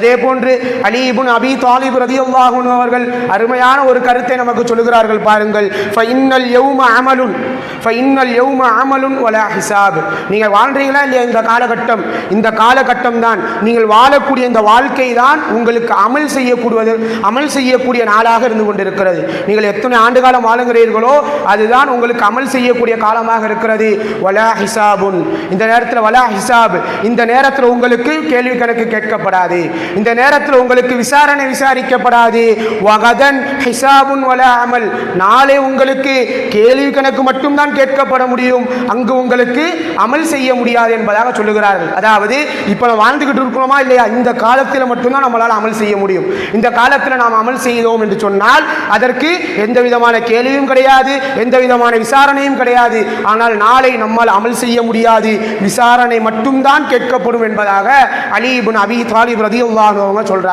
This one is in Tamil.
அதே போன்று அலீபுன் அபி தாலிப் அல்லாஹூன் அவர்கள் அருமையான ஒரு கருத்தை நமக்கு சொல்லுகிறார்கள் பாருங்கள். ஃபைனல் யௌம அமலுன். ஃபைன்னல் யௌம அமலும் வலா ஹிசாப் நீங்கள் வாழ்றீங்களா இல்லையா இந்த காலகட்டம்? இந்த காலகட்டம் தான். நீங்கள் வாழக்கூடிய இந்த வாழ்க்கை தான் உங்களுக்கு அமல் செய்யக்கூடியது அமல் செய்யக்கூடிய நாளாக இருந்து கொண்டிருக்கிறது. நீங்கள் எத்தனை ஆண்டு காலம் வாழுகிறீர்களோ அதுதான் உங்களுக்கு அமல் செய்யக்கூடிய காலமாக இருக்கிறது. வலா ஹிசாபுன். இந்த நேரத்தில் வலா ஹிசாப். இந்த நேரத்தில் உங்களுக்கு கேள்வி கணக்கு கேட்கப்படாது. இந்த நேரத்தில் உங்களுக்கு விசாரணை விசாரிக்கப்படாது. வகதன் ஹிசாபுன் வல அமல். நாளை உங்களுக்கு கேள்வி கணக்கு மட்டும் மட்டும்தான் கேட்கப்பட முடியும். அங்கு உங்களுக்கு அமல் செய்ய முடியாது என்பதாக சொல்லுகிறார்கள். அதாவது இப்போ நம்ம வாழ்ந்துகிட்டு இருக்கிறோமா இல்லையா? இந்த காலத்தில் மட்டும்தான் நம்மளால் அமல் செய்ய முடியும். இந்த காலத்தில் நாம் அமல் செய்தோம் என்று சொன்னால் அதற்கு எந்த விதமான கேள்வியும் கிடையாது எந்த விதமான விசாரணையும் கிடையாது. ஆனால் நாளை நம்மால் அமல் செய்ய முடியாது. விசாரணை மட்டும்தான் கேட்கப்படும் என்பதாக அலி இப்னு அபி தாலிப் ரதி அவங்க சொல்றாங்க.